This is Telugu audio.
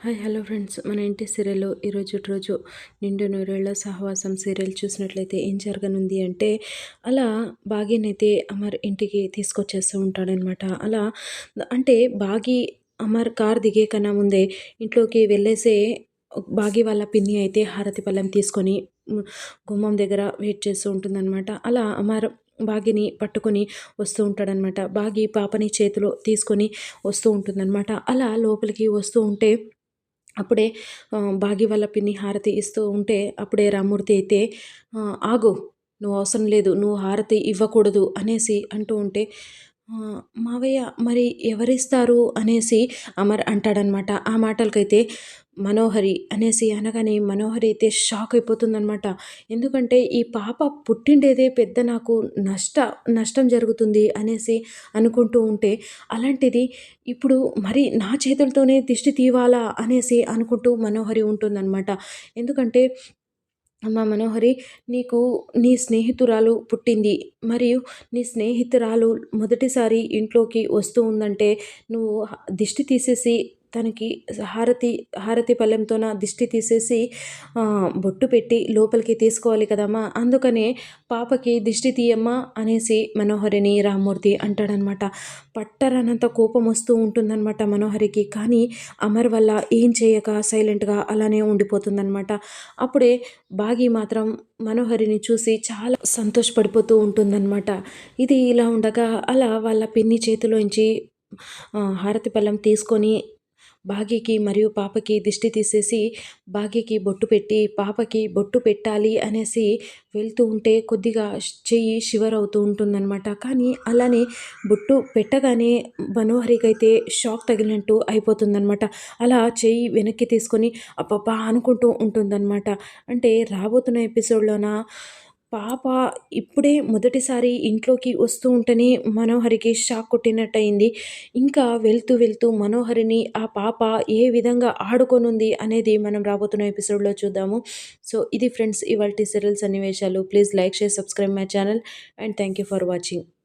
Hi hello friends. మన ఇంటి సీరియల్లో ఈరోజు రోజు నిండు నూరేళ్ళ సహవాసం సీరియల్ చూసినట్లయితే ఏం జరగనుంది అంటే అలా బాగీనైతే అమర్ ఇంటికి తీసుకొచ్చేస్తూ ఉంటాడనమాట. అలా అంటే బాగి అమర్ కార్ దిగే కన్నా ముందే ఇంట్లోకి వెళ్ళేసే బాగి వాళ్ళ పిన్ని అయితే హారతి పళ్ళెం తీసుకొని గుమ్మం దగ్గర వెయిట్ చేస్తూ ఉంటుందన్నమాట అలా అమర్ బాగిని పట్టుకొని వస్తూ ఉంటాడనమాట. బాగి పాపని చేతిలో తీసుకొని వస్తూ ఉంటుందన్నమాట అలా లోపలికి వస్తూ ఉంటే అప్పుడే భాగి వాళ్ళ పిన్ని హారతి ఇస్తూ ఉంటే అప్పుడే రామూర్తి అయితే ఆగు నువ్వు అవసరం లేదు నువ్వు హారతి ఇవ్వకూడదు అనేసి అంటూ ఉంటే మావయ్య మరి ఎవరిస్తారు? అనేసి అమర్ అంటాడనమాట. ఆ మాటలకైతే మనోహరి అనేసి అనగానే మనోహరి అయితే షాక్ అయిపోతుందనమాట. ఎందుకంటే ఈ పాప పుట్టిండేదే పెద్ద నాకు నష్ట నష్టం జరుగుతుంది అనేసి అనుకుంటూ ఉంటే అలాంటిది ఇప్పుడు మరి నా చేతులతోనే దిష్టి తీవాలా? అనేసి అనుకుంటూ మనోహరి ఉంటుందన్నమాట ఎందుకంటే అమ్మ మనోహరి నీకు నీ స్నేహితురాలు పుట్టింది. మరియు నీ స్నేహితురాలు మొదటిసారి ఇంట్లోకి వస్తూ ఉందంటే నువ్వు దిష్టి తీసేసి తనకి హారతి హారతి పళ్ళెంతోన దిష్టి తీసేసి బొట్టు పెట్టి లోపలికి తీసుకోవాలి కదమ్మా. అందుకనే పాపకి దిష్టి తీయమ్మా అనేసి మనోహరిని రామ్మూర్తి అంటాడనమాట. పట్టరనంత కోపం వస్తూ ఉంటుందన్నమాట మనోహరికి. కానీ అమర్ వల్ల ఏం చేయక సైలెంట్గా అలానే ఉండిపోతుందన్నమాట అప్పుడే బాగి మాత్రం మనోహరిని చూసి చాలా సంతోషపడిపోతూ ఉంటుందన్నమాట ఇది ఇలా ఉండగా అలా వాళ్ళ పిన్ని చేతిలోంచి హారతి పళ్ళెం తీసుకొని భాగ్యకి మరియు పాపకి దిష్టి తీసేసి భాగ్యకి బొట్టు పెట్టి పాపకి బొట్టు పెట్టాలి అనేసి వెళ్తూ ఉంటే కొద్దిగా చెయ్యి షివర్ అవుతూ ఉంటుందన్నమాట. కానీ అలానే బొట్టు పెట్టగానే మనోహరికి అయితే షాక్ తగిలినట్టు అయిపోతుందన్నమాట. అలా చెయ్యి వెనక్కి తీసుకొని అబ్బబ్బా అనుకుంటూ ఉంటుందన్నమాట. అంటే రాబోతున్న ఎపిసోడ్లోన పాప ఇప్పుడే మొదటిసారి ఇంట్లోకి వస్తూ ఉంటేనే మనోహరికి షాక్ కొట్టినట్టయింది. ఇంకా వెళ్తూ వెళ్తూ మనోహరిని ఆ పాప ఏ విధంగా ఆడుకొనుంది అనేది మనం రాబోతున్న ఎపిసోడ్లో చూద్దాము. సో ఇది ఫ్రెండ్స్ ఇవాళ సీరియల్ సన్నివేశాలు. Please like share subscribe my channel and thank you for watching.